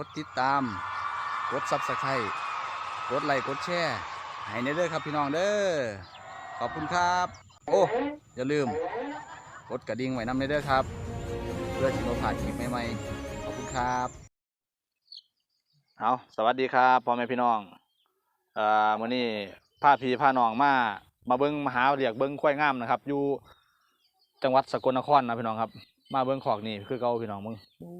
กดติดตาม กดซับสไครต์กดไลค์กดแชร์ให้ในเด้อครับพี่น้องเด้อขอบคุณครับ โอ้อย่าลืม กดกระดิ่งไว้นำในเด้อครับ เพื่อที่เราผ่านคลิปใหม่ๆขอบคุณครับเอาสวัสดีครับพ่อแม่พี่น้องเอ่อมื้อนี้พาพี่พาน้องมามาเบิ่งมหาเรียกเบิ่งควายงามนะครับ อยู่จังหวัดสกลนครนะพี่น้องครับ มาเบิ่งขอกนี่คือเก่าพี่น้องมึงโอ้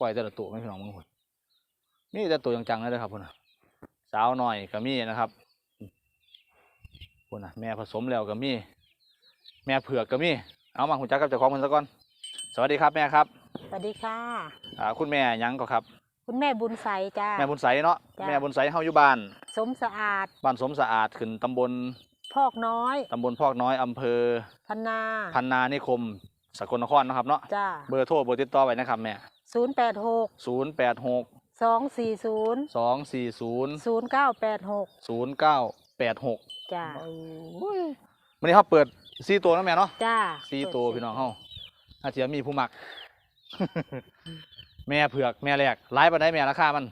ควายแต่ละตัวไม่พี่น้องมึงพุ่นมีแต่ตัวจังๆเลยเด้อครับพุ่นน่ะสาวหน่อยก็มีนะครับพุ่นน่ะแม่ผสมแล้วก็มี แม่เผือกก็มีเอามาคุณจักกับเจ้าของมันซะก่อน สวัสดีครับแม่ครับ สวัสดีค่ะอ่าคุณแม่หยังก็ครับ คุณแม่บุญใสจ้าแม่บุญใสเนาะจ้ะแม่บุญใสเฮาอยู่บ้าน สมสะอาด บ้านสมสะอาดขึ้นตำบลพอกน้อย ตำบลพอกน้อยอำเภอ พันนา พันนานิคม สกลนครเนาะครับเนาะจ้าเบอร์โทรเบอร์ติดต่อไว้นะครับแม่ ศูนย์แปดหก086สองสี่ศูนย์240ศูนย์เก้าแปดหก0986จ้าวันนี้เขาเปิดซีตัวนะแม่เนาะจ้าซีตัวพี่น้องเฮาอาจจะมีผู้มัก แม่เผือกแม่แรกไลฟ์ปานใดแม่ราคามัน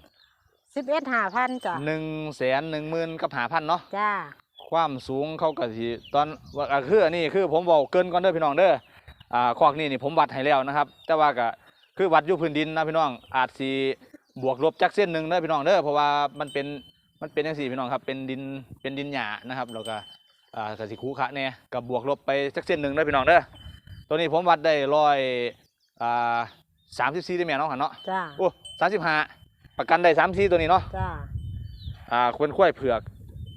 สิบเอ็ดห้าพันจ้าหนึ่งแสนหนึ่งหมื่นกับหาพันเนาะจ้าความสูงเขาก็สิตอนว่าอะคืออันนี้คือผมบอกเกินก่อนเด้อพี่น้องเด้ออ่าคอกนี่นี่ผมวัดให้แล้วนะครับ แต่ว่าก็ คือวัดอยู่พื้นดินนะพี่น้องอาจสิบวกลบจักเส้นหนึ่งเด้อพี่น้องเด้อเพราะว่ามันเป็นมันเป็นจังซี่พี่น้องครับเป็นดินเป็นดินหญ้านะครับแล้วก็อ่ากสิคูขะเนี่ยกับบวกลบไปจักเส้นหนึ่งเด้อพี่น้องเด้อตัวนี้ผมวัดได้ร้อยอ่าสามสิบสี่ได้ไหมน้องหันเนาะจ้าโอ้สามสิบห้าประกันได้สามสี่ตัวนี้เนาะจ้าอ่าควรควายเผือก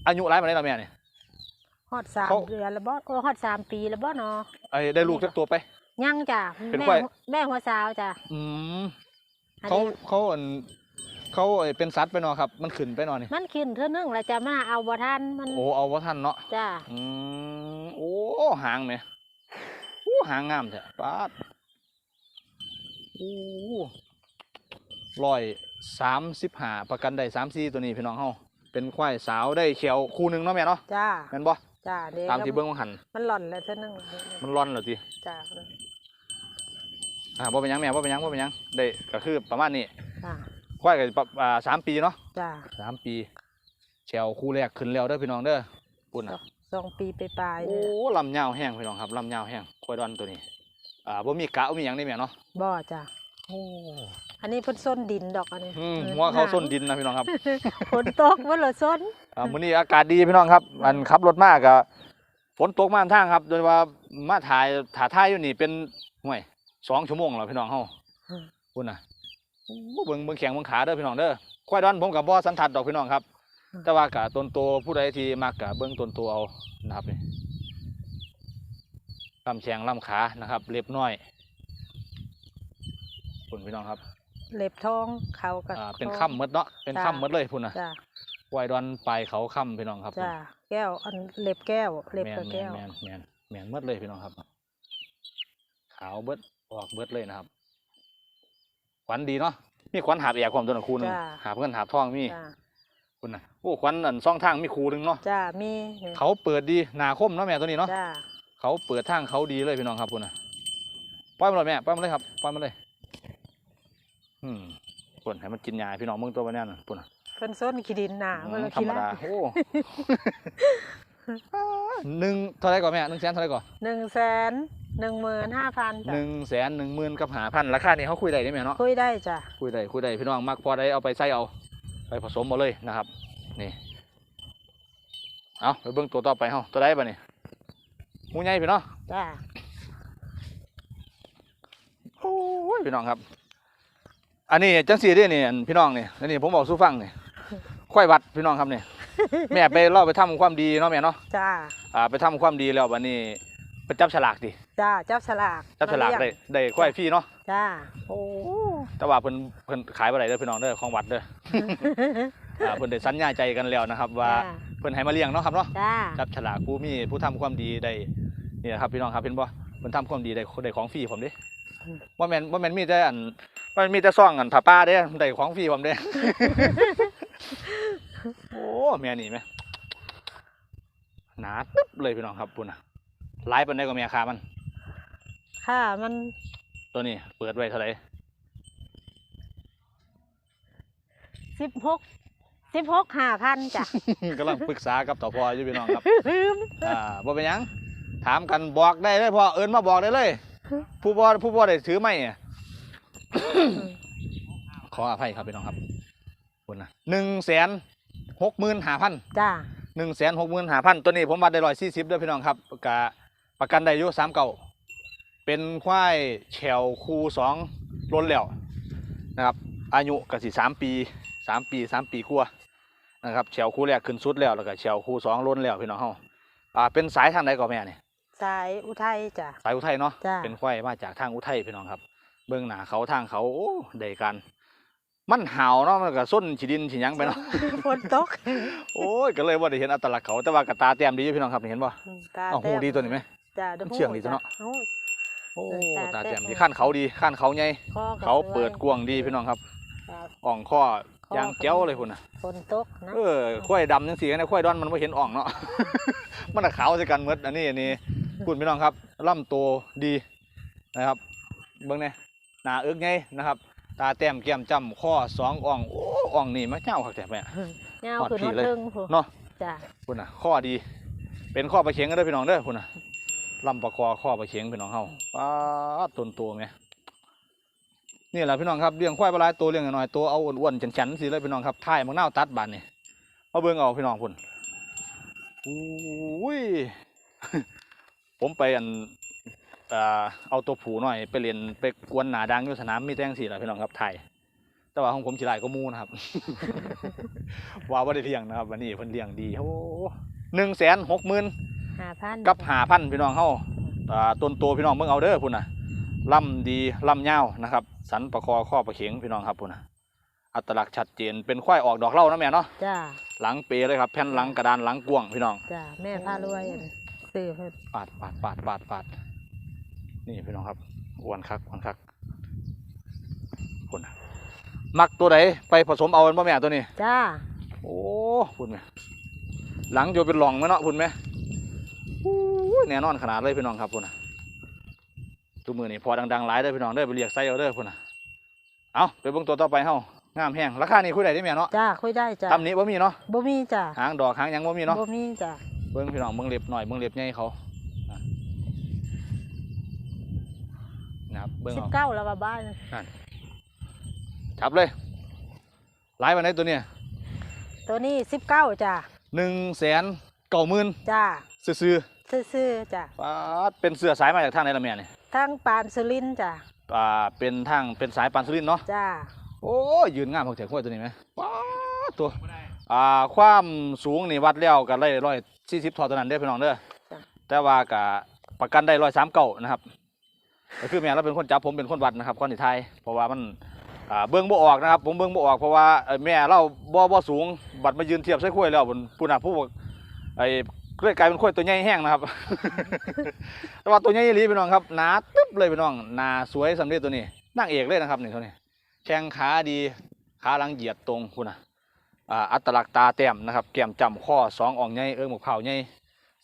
อายุร้ายมาได้แล้วแม่เนี่ย ฮอดสามเขา เดือนแล้วบ่โอ้ฮอดสามปีแล้วบ่เนาะไอ้ได้ลูกสักตัวไป ยังจ้าเป็นแม่ควาย แม่หัวสาวจ้าอืมอันเขานี้เขาอันเขาไอ้เป็นสัตว์ไปเนอนครับ มันขึ้นไปเนอนนี่มันขึ้นเท่านึงแล้วจะมาเอาบ่ทันมันโอ้เอาว่าท่านเนาะจ้าอืมโอ้หางไหมโอ้หางงามแท้ปาดโอ้ร้อยสามสิบห้าประกันได้สามสี่ตัวนี้พี่น้องเฮาเป็นควายสาวได้เขียวคู่หนึ่งเนาะแม่เนาะจ้าแม่นบ่จ้าเด็กตามที่เบิ้งของหันมันหล่อนแล้วเท่านึงมันร่อนเหรอทีจ้า อ่าบ่เป็นหยังแม่บ่เป็นหยังบ่เป็นหยังได้ก็คือประมาณนี้จ้าควายก็ประอ่าสามปีเนาะจ้าสามปีแชวคู่แรกขึ้นแล้วเด้อพี่น้องเด้อปุ่นอะสองปีไปปลายๆโอ้เนี่ยลำยาวแห้งพี่น้องครับลำยาวแห้งควายดอนตัวนี้อ่าบ่มีกะบ่มีหยังนี่แม่เนาะบ่จ้าโอ้อันนี้เพิ่นส้นดินดอกอันนี้อืมหัวเขาส้นดินนะพี่น้องครับ ฝนตกว่าเหรอส้นอ่ามื้อนี้อากาศดีพี่น้องครับอันขับรถมากก็ฝนตกมาทางครับ โดยว่ามาถ่ายถ่าถ่ายอยู่นี่เป็นห่วย สองชั่วโมงแล้วพี่น้องเฮาปุ่นน่ะโอ้เบิ่งเบิ่งแข้งเบิ่งขาเด้อพี่น้องเด้อควายดอนผมก็บ่สันทัดดอกพี่น้องครับ แต่ว่ากะต้นโตผู้ใดที่มักกะเบิ้งต้นโตเอานะครับนี่ลำแฉงลำขานะครับ เล็บน้อยคุณพี่น้องครับ เล็บทองเขากับอ่าเป็นทองค่ำหมดเนาะเป็นจ้ะค่ำหมดเลยพุ่นนะจ้าไวายดอนปลายเขาค่ำพี่น้องครับจ้าแก้วอันเล็บแก้ว เล็บแมนกับแมแก้นวแมนแมนแมนหมดเลยพี่น้องครับ ขาวเบิด ออกเบิดเลยนะครับขวัญดีเนาะมีขวัญหาบแอกความตัวหนึ่งคูหนึงจ้ะหาบเงินหาบทองมีจ้าคุณนะโอ้ขวัญอันซ่องทางมีคูหนึงเนาะจ้ามีนี่เขาเปิดดีหนาคมเนาะแม่ตัวนี้เนาะจ้าเขาเปิดทางเขาดีเลยพี่น้องครับคุณนะปล่อยมันเลยแม่ปล่อยมันเลยครับปล่อยมันเลยอืมปุ่นให้มันกินยาพี่น้องเมืองตัวมันเนี่ยนะปุ่นน่ะ เพิ่นส้นขี้ดินหนาอืเมื่อมเราธรขี้รมละดาโอ้ หนึ่งเท่าไรก่อนแม่หนึ่งแสนเท่าไรก่อนหนึ่งแสน หนึ่งหมื่นห้าพันหจ้านึ่งแสนหนึ่งหมื่นกับหาพันราคานี้เขาคุยได้ได้ไหมเนาะคุยได้จ้าคุยได้คุยได้พี่น้องมักพอได้เอาไปใส่เอา ไปผสมเอาเลยนะครับ นี่เอาไปเบิ่งตัวต่อไปเฮาตัวใดบ่นี่หมูใหญ่พี่น้องจ้าโอ้ยพี่น้องครับ อันนี้จังสีเด้นี่อันพี่น้องนี่อันนี้ผมบอกสู้ฟังนี่ควายวัดพี่น้องครับนี่แม่ไปเล่าไปทำความดีเนาะแม่เนาะจ้าอ่าไปทำความดีแล้ววันนี้ ไปจับฉลากดิจ้าจับฉลากจับฉลากมได้เยได้ควายฟรีเนาะจ้าโอ้แต่ว่าเพิ่นเพิ่นขายบ่ได้เด้อพี่น้องเด้อของวัดเด้ออ่าเพิ่นได้สัญญาใจกันแล้วนะครับ ว่าจ้าเพิ่นให้มาเลี้ยงเนาะครับเนาะจ้าจับฉลากผู้มีผู้ทำความดีได้นี่แหละครับพี่น้องครับเห็นบ่เพิ่นทำความดีได้ได้ของฟรีผมเด้ว่าแม่นว่าแม่นมีแต่อันว่าแม่นมีแต่ซ่องอันผ้าป้าเด้ได้ของฟรีผมเด้โอ้แม่นี่แม่หนาตึ๊บเลยพี่น้องครับปุ่นน่ะ หลายปานใดก็แม่ค้ามัน ค่ะ มันตัวนี้เปิดไว้เท่าไหร่สิบหกสิบหกห้าพันจ้ะ กำลังปรึกษากับต่อพออยู่พี่น้องครับลืมอ่าบ่เป็นหยัง ถามกันบอกได้เลยพ่อเอิญมาบอกได้เลย ผู้บ่ผู้บ่ได้ถือไม่อะขออภัยครับพี่น้องครับคุณนะหนึ่งแสนหกหมื่นห้าพันจ้าหนึ่งแสนหกหมื่นห้าพันตัวนี้ผมวัดได้ร้อยสี่สิบด้วยพี่น้องครับกะ ประกันได้อายุสามเก่าเป็นควายแฉวคูสองล้นแล้วนะครับ อายุกสิสามปีสามปีสามปีกว่านะครับแฉวคูแรกขึ้นสุดแล้วแล้วก็แฉวคูสองล้นแล้วพี่น้องเฮาอ่าเป็นสายทางใดก่อนแม่เนี่ยสายอุทัยจ้ะสายอุทัยเนาะจ้ะเป็นควายมาจากทางอุทัยพี่น้องครับ เบื้องหน้าเขาทางเขาโอ้ได้กันมันเห่าวเนาะมันก็ส้นฉีดินฉีหยังไปเนาะ ฝนตกโอ้ยก็เลยว่าได้เห็นอัตลักษณ์เขาแต่ว่ากระตาแต้มดีอยู่พี่น้องครับนี่เห็นป่ะตาอ้าวหูแต้มดีตัวนี้ไหม จ้ะดี๋ยวมันเชื่องดีตัวเนาะหูโอ้ตาตาแต้แต้มมดีขั้นเขาดีขั้นเขาใหญ่ข้อก็เขาสวยเปิดกว้างดีพี่น้องครับครับอ่องข้อข้อยางเจ้าเลยคุณน่ะฝนตกนะเออควายดำจังสีนะควายดอนมันไม่เห็นอ่องเนาะ มันน่ะขาวใส่กันหมดอันนี้อันนี้คุณพี่น้องครับล่ำโตวดีนะครับ เบิ่งเนี่ยหน้าเอิกไงนะครับ ตาแต้มแก้มจ้ำข้อสองอ่องโอ้อ่องนี่มาเจ้าครับแต่แม่ เงาหอดขึ้นผีรถเลย เทิงผู้เนาะ จ้ะคุณน่ะข้อดี เป็นข้อประเข็งกันเด้อพี่น้องเด้อคุณน่ะ ลำประคอข้อประเข็งพี่น้องเฮาป้าดต้นตัวไงนี่แหละพี่น้องครับเลี้ยงควายปลาไหลายตัวเลี้ยงหน่อยๆตัวเอาอ้วนๆฉันๆสิเลยพี่น้องครับท่ายมังนาวตัดบานนี่มาเบิ่งเอาพี่น้องพุ่นอุ้ยผมไปอันเอ่อเอาตัวผูหน่อยไปเรียนไปกวนหนาดังอยู่สนามมีแตงสีแหละพี่น้องครับไทยแต่ว่าของผมสิหลายก็มูนะครับว่าบ่ได้เลี้ยงนะครับ วันนี้เพิ่นเลี้ยงดีโอ้หนึ่งแสนหกหมื่น ห้าพันกับหาพันพี่น้องเฮาอ่าต้นโตพี่น้องเบิ่งเอาเด้อพุ่นน่ะลำดีลำยาวนะครับ สันประคอข้อประเข็งพี่น้องครับพุ่นน่ะอัตลักษณ์ชัดเจนเป็นควายออกดอกเหล่านะแม่เนาะจ้าหลังเปเลยครับแผ่นหลังกระดานหลังกว้างพี่น้องจ้าแม่พารวยอันซื้อเพิ่นปาดปาดปาดปาดปาดนี่พี่น้องครับอ้วนคักอ้วนคักพุ่นน่ะมักตัวใดไปผสมเอาเป็นบ่แม่ตัวนี้จ้าโอ้พุ่นไหมหลังจะเป็นหลองไหมเนาะพุ่นไหมอู้ย แน่นอนขนาดเลยพี่น้องครับพุ่นน่ะตัวมือนี่พอดังๆหลายเด้อพี่น้องเด้อไปเรียกไซเอาเด้อพุ่นน่ะเอาไปเบิ่งตัวต่อไปเฮางามแห้งราคานี่คุยได้ที่แม่เนาะจ้าคุยได้จ้าตำหนี้บ่มีเนาะบ่มีจ้าหางดอกหางหยังบ่มีเนาะบ่มีจ้าเบิ่งพี่น้องเบิ่งเล็บหน่อยเบิ่งเล็บใหญ่เขาอะนะครับเบิ่งสิบเอาเก้าแล้วว่าบ้านจับเลยหลายวันไหนตัวเนี้ยตัวนี้สิบเก้าจ้าหนึ่งแสนเก้าหมื่นจ้าซื่อ ซื่อๆจ้าๆป๊าดเป็นเสื้อสายมาจากทางไหนละแม่เนี่ยทั้งปานสุรินทร์จ้าอ่าเป็นทางเป็นสายปานสุรินทร์เนาะ จ้าโอ้ยยืนงามพอเถียงขั้วตัวนี้ไหมป๊าดตัวอ่าความสูงนี่วัดแล้วกันได้ร้อยสี่สิบทอเท่านั้นเด้อพี่น้องเด้อจ้ะแต่ว่ากะประกันได้ร้อยสามเก้านะครับก็คือแม่เราเป็นคนจับผมเป็นคนวัดนะครับคนที่ไทยเพราะว่ามันอ่าเบิ้งบ่ออกนะครับ ผมเบิ้งบ่ออกเพราะว่าเอ่อแม่เราบ่บ่สูงบัดมายืนเทียบใส่ขั้วแล้วบนผู้น่ะผู้บอ กไอ้เลยกลายเป็นขั้วตัวใหญ่แห้งนะครับ แต่ว่าตัวใหญ่อีหลีพี่น้องครับหนาตึ๊บเลยพี่น้องหนาสวยสำเร็จตัวนี้นางเอกเลยนะครับนี่เท่านี้แข้งขาดีขาหลังเหยียดตรงคุณนะอ่าอัตลักษณ์ตาแต้มนะครับแก้มจำข้อสองอ่องใหญ่เอิ้งหมกเผาใหญ่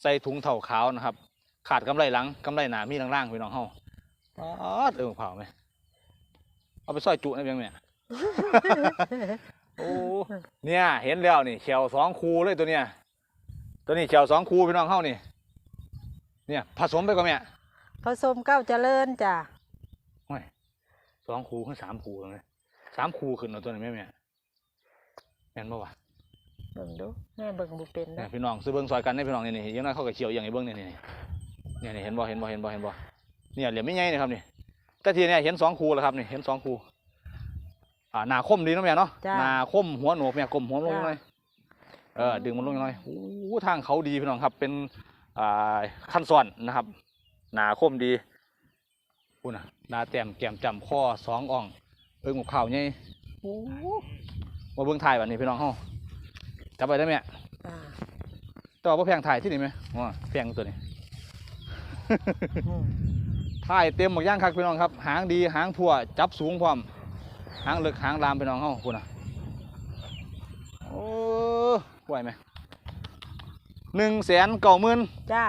ใส่ถุงเท่าขาวนะครับ ขาดกำไรหลังกำไรหนามีล่างๆพี่น้องเฮาเอิ้งหมกเผาไหมเอาไปซอยจุได้เพียงแม่ยโอ้เนี่ยเห็นแล้วนี่เขียวสองคูเลยตัวเนี้ย ตัวนี้เขียวสองคูพี่น้องเฮานี่ เนี่ย ผสมไปก่อนแม่ผสมเก้าเจริญจ้าโอ้ยสองคูขึ้นสามคูเลยสามคูขึ้นเอาตัวนี้แม่แม่แม่นบ่วะเบิ่งดูแม่เบิ่งบ่เป็นเนี่นะยพี่น้องซื้อเบิ้งซอยกันได้พี่น้องนี่นี่ยังน้อยเขากับเขียวอย่างไอ้เบิ้งนี่นี่นี่เนี่ยนี่เห็นบ่เห็นบ่เห็นบ่เห็นบ่เนี่ยเหลี่ยมไม่ใหญ่นี่ครับนี่แต่ทีเนี่ยเห็นสองคูแล้วครับนี่เห็นสองคูอ่าหน้าคมดีเนาะแม่เนาะจ้าหน้าคมหัวหนวกแม่กลมหัวลงหน่อย เออดึงมันลงหน่อยโอ้โหทางเขาดีพี่น้องครับ เป็นอ่าขั้นซ้อนนะครับ หน้าคมดีพูดนะหน้าแต้มแก้มจำข้อสองอ่องเอิงหมกข่าวไงโอ้มาเบิ่งถ่ายวันนี้พี่น้องเฮาจับไปได้ไหมจ้าต่อว่าแพงถ่ายที่นี่ไหมอ๋อแพงตัวนี้อืมถ่ายเต็มหมดย่างครับพี่น้องครับ หางดีหางพัวจับสูงพร้อม หางเลึกหางลามพี่น้องเฮาคุณน่ะโอ้ ไหวไหมหนึ่งแสนเก้าหมื่นจ้า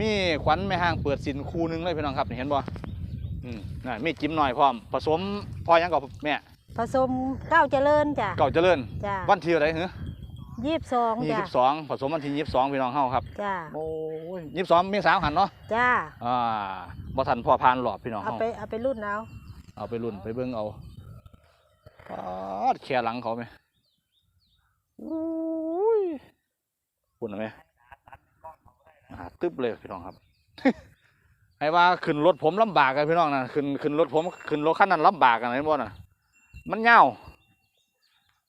มีขวัญแม่ห้างเปิดสินคูหนึงเลยพี่น้องครับนี่เห็นบ่อืมน่ะมีจิ้มหน่อยพร้อม ผสมพอยังกับแม่ผสมเก้าเจริญจ้ะเก่าเจริญจ้ะวันที่อะไรเหรอยี่สิบสองยี่จ้ะสิบสองผสมวันที่ยี่สิบสองพี่น้องเฮาครับจ้ะโอ้ยยี่สิบสองเมษายนหันเนาะจ้ะอ่าบ่ทันพ่อพานหลอบพี่น้องเอาเฮาไปเอาไปรุ่นเอาเอาไปรุ่นไปเบิ่งเอาปาดแค่หลังเขาไหมอุ้ย คุณเอาไหมหนาตึ๊บเลยพี่น้องครับให้ว่าขึ้นรถผมลำบากกันพี่น้องนะขึ้นขึ้นรถผมขึ้นรถคันนั้นลำบากกันเห็นบ่น่ะ มันเงาว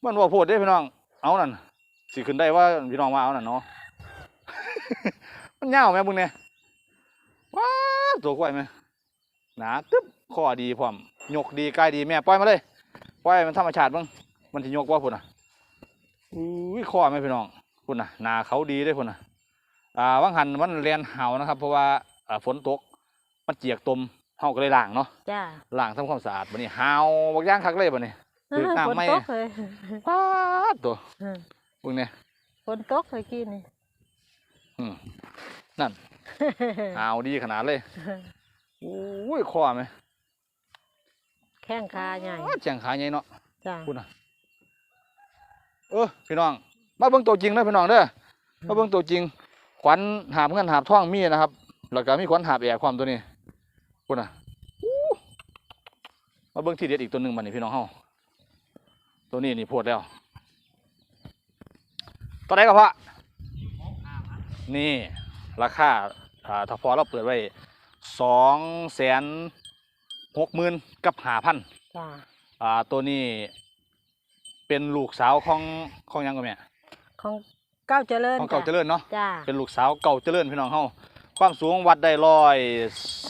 มันว่าโพดได้พี่น้อง เอานั่นสิขึ้นได้ว่าพี่น้องว่าเอานั่นเนาะ มันเงาวไหมบุญเนี่ยว้าวตัวกล้วยไหมหนาตึ๊บข้อดีพร้อมยกดีกายดีแม่ปล่อยมาเลยปล่อยมันธรรมชาติบ้างมันจะยกว่าพุ่นอะ อุ้ยข้อไหมพี่น้องพุ่นอะหนาเขาดีได้อพุ่นอะอ่าว่างหันมันเรียนเห่านะครับ เพราะว่าอ่าฝนตกมันเจียกตมเฮาก็เลยล้างเนาะจ้ะล้างทำความสะอาดบัดนี้เห่าบักย่างคักเลยบัดนี้ถือน้ำฝนไหมตกเลยป๊าดตัวพวกเนี้ยฝนตกเลยกี้นี่อืมนั่นเห่าดีขนาดเลยอุ้ยข้อไหมแข้งขาใหญ่แจงขาใหญ่เนาะจ้ะพูดนะ เออพี่น้อง มาเบิ่งตัวจริงเด้อพี่น้องเด้อมาเบิ่งตัวจริง ขวัญหาบเงินหาบท่องมีนะครับ แล้วก็มีขวัญหาบแอกความตัวนี้พูดนะอู้มาเบิ่งที่เด็ดอีกตัวหนึ่งบัดนี้พี่น้องเฮาตัวนี้นี่โพดแล้วตัวไหนก็พอนี่ราคาอ่าถ้าพอเราเปิดไว้สองแสนหกหมื่นกับห้าพันจ้ะอ่าตัวนี้ เป็นลูกสาวของของหยังก็แม่ของเก้าเจริญของเก่าเจริญเนาะจ้ะเป็นลูกสาวเก่าเจริญพี่น้องเฮาความสูงวัดได้ร้อย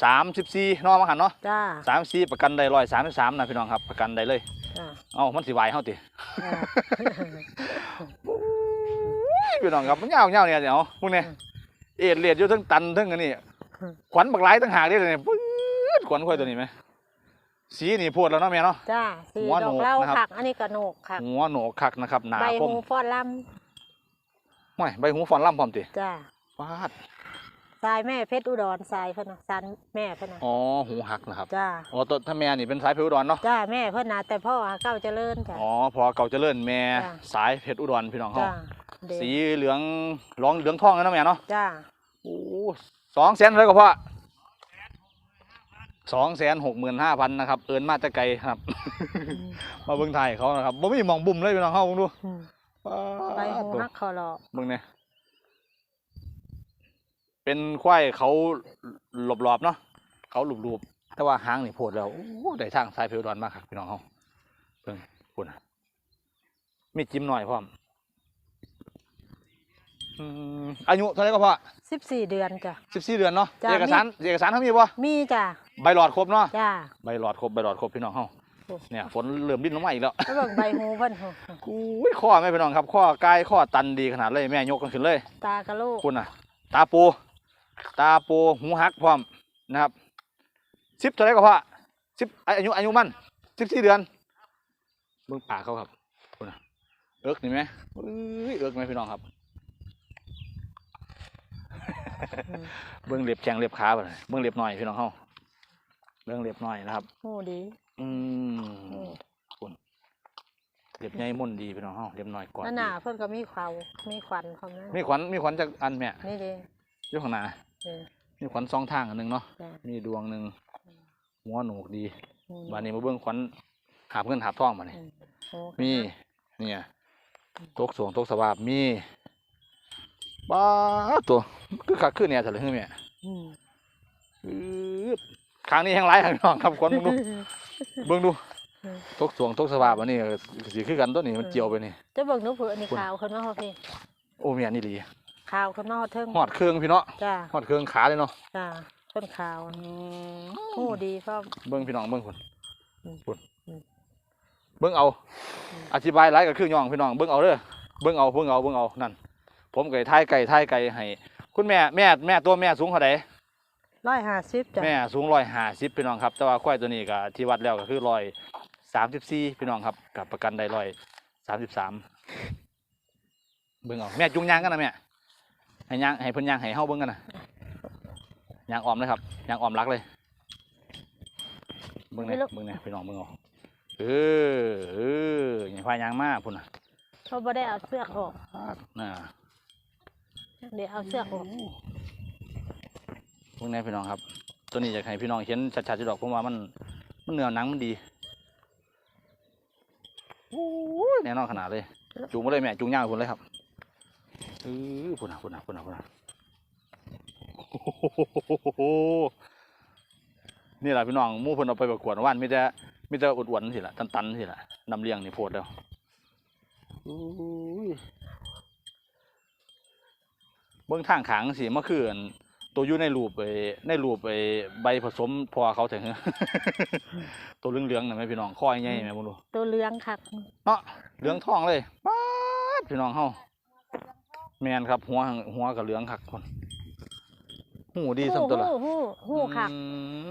สามสิบสี่น้องมาหันเนาะจ้ะสามสี่ประกันได้ร้อยสามสิบสามนะพี่น้องครับประกันได้เลย จ้ะเอ้ามันสิไหวเฮาติ จ้ะพี่น้องครับมันยาวยาวเนี่ยเดี๋ยวพวกเนี้ยเอ็ดเลียดอยู่ทั้งตันทั้งอันนี้ขวัญบักหลายทั้งหากเด้เลยเนี่ยปื๊ดขวัญค่อยตัวนี้ไหม สีนี่โพดแล้วเนาะแม่เนาะ จ้ะสีหัวดโหนอกกเหล้านะครับ ผัก อันนี้กระโหนกค่ะหัวโหนกคักนะครับหนาใบคมหูฟอนลไม่ใบหูฟอนล่ำพร้อมติำจ้ะฟาดทรายแม่เพชรอุดรทรายเพิ่นน่ะสันแม่เพิ่นน่ะอ๋อหูหักนะครับจ้ะอ๋อตัวถ้าแม่นี่เป็นสายเพชรอุดรเนาะจ้ะแม่เพิ่นน่ะแต่พ่อหาเก้าเจริญจ้ะ อ๋อพอเก่าเจริญแม่จ้ะ สายเพชรอุดรพี่น้องเฮาจ้ะเด็กสีเหลืองร้องเหลืองทองเลยนะแม่เนาะจ้ะโอ้สองแสนเลยก็พอ สองแสนหกหมื่นห้าพันนะครับ เอินมาแต่ไกลครับ มาเบิ่งไทยเขานะครับบ่มีหมองบุ่มเลยพี่น้องเฮาเบิ่งดูอืมป๊าดใบหูตัวฮักคอรอเบิ่งเนี่ยเป็นควายเขาหลบๆเนาะเขาหลุบๆแต่ว่าหางนี่โพดแล้วโอ้ได้ทางสายเพชรอุดรมากครับพี่น้องเฮาเบิ่งคุณน่ะมีจิ้มหน่อยพร้อมอืมอายุเท่าไหรก็พอสิบสี่เดือนจ้ะสิบสี่เดือนเนาะจ้ะเอกสารเอกสารเขามีบ่มีจ้ะ ใบหลอดครบเนาะจ้ะใบหลอดครบใบหลอดครบพี่น้องเฮาโอ้ เนี่ยฝนเริ่มดิ้นลงมาอีกแล้วแล้วเบิ่งใบหูเพิ่นโหอุ้ยข้อแม่พี่น้องครับข้อกายข้อตันดีขนาดเลยแม่ยกกันขึ้นเลยตากระโหลกคุณน่ะ ตาปู ตาปูหูหักพร้อมนะครับสิบเท่าไหรก็พอสิบอายุอายุมันสิบสี่เดือนเบิ่งปากเขาครับคุณน่ะเอิกนี่ไหมอุ้ยเอิกไหมพี่น้องครับอืมเบิ่งเล็บแข้งเล็บขาไปเลยเบิ่งเล็บหน่อยพี่น้องเฮา เบิ่งเล็บหน่อยนะครับหูดี อืมอืมคุณเล็บใหญ่มุ่นดีพี่น้องเฮาเล็บน้อยก่อนนั่นน่ะเพิ่นก็มีเขามีควันของนั้นมีขวัญมีขวัญจากอันแม่นี่เด้อยู่ข้างหน้านี่มีขวัญสองทางอันหนึงเนาะจ้ะมีดวงหนึ่งหัวโหนกดีอืมบานนี้มาเบิ่งขวัญหาบเงินหาบทองมานี่อืมโอ้มี เนี่ยตกสวงตกสวาบมีบ้าตัวคือคักคือเนี่ยเถอะเลยแม่อืมอืด ครั้งนี้แห้งไรครับพี่น้องครับขวัญเบิ่งดูเบิ่งดูอืมตกสวงตกสวาบอันนี้สิคือกันตัวนี้มันเจียวไปนี่จะเบิ่งหนูเผื่ออันนี้ขาวขึ้นมาเฮาพี่โอ้เมียนี่ดีขาวขึ้นมาเฮาเทิงหอดเครื่องพี่เนาะจ้ะหอดเครื่องขาเลยเนาะจ้ะเพิ่นขาวหูดีพร้อมเบิ้งพี่น้องเบิ้งคนอืมคนอืมเบิ้งเอาอืมอธิบายหลายกับเครื่องย่องพี่น้องเบิ้งเอาเด้อเบิ้งเอาเบิ้งเอาเบิ้งเอานั่น ผมไก่ท้ายไก่ท้ายไก่ให้คุณแม่แม่แม่ตัวแม่สูงเท่าไหร่ ร้อยห้าสิบจ้ะแม่สูงร้อยห้าสิบพี่น้องครับ แต่ว่าควายตัวนี้ก็ที่วัดแล้วก็คือร้อยสามสิบสี่พี่น้องครับกับประกันได้ร้อยสามสิบสามเบิ้งเอาแม่จุงยางกันนะแม่ให้ยางให้เพิ่นยางให้เฮาเบิ้งกันนะยางออมเลยครับยางออมรักเลยเบิ้งเนี่ยเบิ้งเนี่ยพี่น้องเบิ้งเอาเออเอออย่าพายางมากพุ่นน่ะเขาบ่ได้เอาเสือกออกน่ะเดี๋ยวเอาเสือกออก พวกนี้พี่น้องครับ ตัวนี้อยากให้พี่น้องเห็นชัดๆจุดดอกเพราะว่ามันมันเนื้อหนังมันดีโอ้ยแน่นอนขนาดเลย จูงมาเลยแม่จูงย่างคุณเลยครับเออพุ่นนะพุ่นนะพุ่นนะพุ่นนะโอ้โหนี่แหละพี่น้องมู่พิ่นเอาไปประกวดว่านมีแต่มีแต่อวดๆสิละตันๆสิละนำเลี้ยงนี่โพดแล้วโอ้ยเบื้องทางขางสิเมื่อคืน ตัวอยู่ในรูปไปในรูปไปใบผสมพอเขาถึงตัวเหลืองๆน่ะแม่พี่น้องคอยใหญ่แม่บ่รู้ตัวเหลืองคักเนาะเหลืองทองเลยป๊าดพี่น้องเฮาแมนครับ หัวหัวกับเหลืองคักคนหูดีสำตัวละหูหูหูคักอืม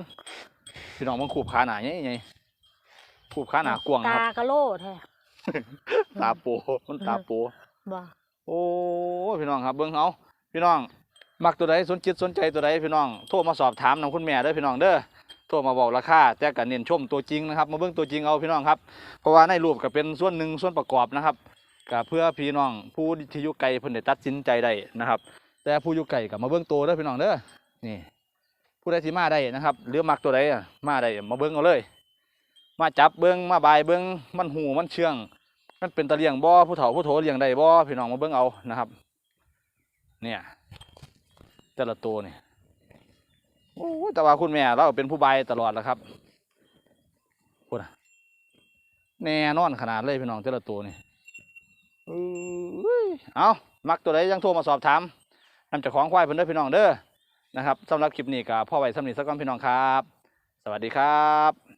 พี่น้องมันขูบขาหนาไงไงขูบขาหนากวางคตารับกะโลแท้ตาโปมันตาโปบ่โอ้ยพี่น้องครับเบิ้งเอาพี่น้อง มักตัวใดสนจิตสนใจตัวใดพี่น้องโทรมาสอบถามนำคุณแม่เด้อพี่น้องเด้อโทรมาบอกราคาแต่ก็เน้นชมตัวจริงนะครับ มาเบิ้งตัวจริงเอาพี่น้องครับเพราะว่าในรูปก็เป็นส่วนหนึ่งส่วนประกอบนะครับก็เพื่อพี่น้องผู้ที่อยู่ไกลเพิ่นได้ตัดสินใจได้นะครับ แต่ผู้อยู่ไกลก็มาเบิ้งตัวเด้อพี่น้องเด้อนี่ ผู้ใดที่มาได้นะครับหรือมักตัวใดมาได้มาเบิ้งเอาเลย มาจับเบิ้งมาบายเบิ้งมันหูมันเชื่องมันเป็นตะเลียงบ่อผู้เฒ่าผู้โถเลียงได้บ่อพี่น้องมาเบิ่งเอานะครับ เนี่ย แต่ละตัวนี่โอ้ยแต่ว่าคุณแม่เราเป็นผู้บายตลอดแหล้วครับพูดนะแน่นอนขนาดเลยพี่น้องแต่ละตัวนี่อุ้ยเอามักตัวใดยังโทรมาสอบถามนำจากของควายเพิ่นเด้อพี่น้องเด้อนะครับสำหรับคลิปนี้ก็พ่อไว้สำนีสักก่อนพี่น้องครับ สวัสดีครับ